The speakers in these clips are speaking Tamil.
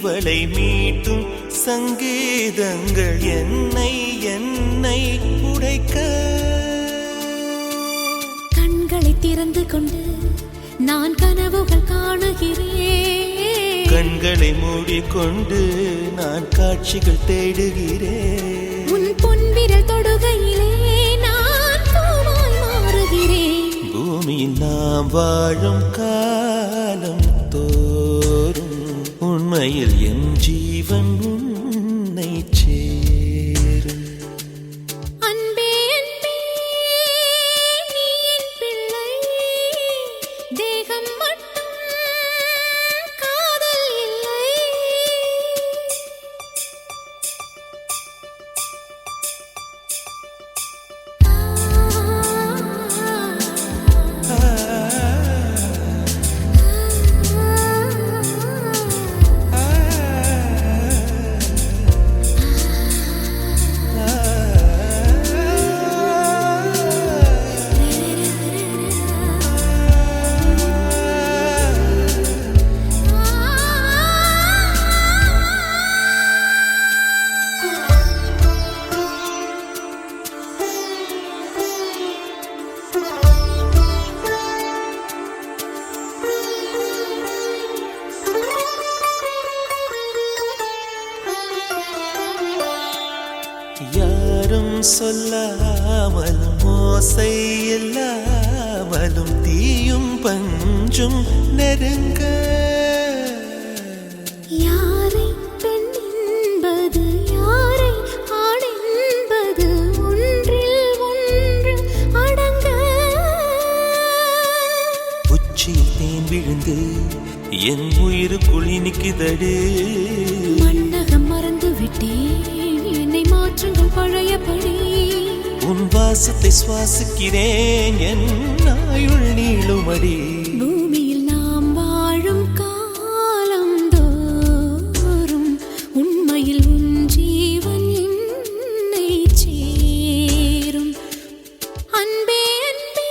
கைவளை மீட்டும் சங்கீதங்கள் என்னை என்னை உடைக்க. கண்களை திறந்து கொண்டு நான் கனவுகள் காணுகிறேன். கண்களை மூடிக்கொண்டு நான் காட்சிகள் தேடுகிறேன். உன் பொன்விரல் தொடுகையிலே நான் மாறுகிறேன். பூமியில் நாம் வாழும் காலம் என் ஜீவன் உன்னை யாரும் சொல்லாமலும் மோசை இல்லாமலும் தீயும் பஞ்சும் நெருங்க. யாரை பெண் என்பது யாரை ஆண் என்பது ஒன்றில் ஒன்று அடங்க. உச்சியில் தேன் விழுந்து என் உயிருக்குள் இனிக்குதடு மன்னகம் உன் வாசத்தை சுவாசிக்கிறேன். என் ஆயுள் நீளுமடி. பூமியில் நாம் வாழும் காலம் தோறும் உண்மையில் உன் ஜீவன் என்னை சேரும். அன்பே அன்பே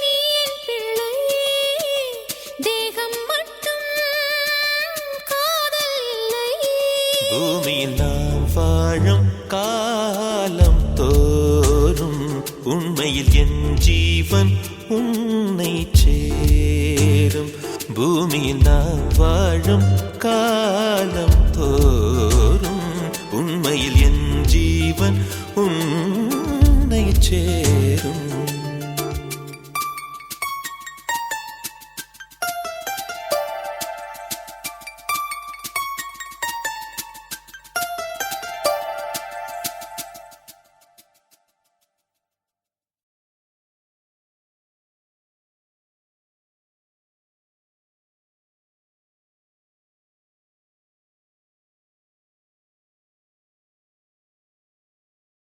நீ என் பிள்ளை தேகம் மட்டும் காதல் பூமியில் நாம் வாழும் காலம் உண்மையில் என் ஜீவன் உன்னை சேரும். பூமியில் நான் வாழும் காலம் தோறும். உண்மையில் என் ஜீவன் உன்னை சேரும்.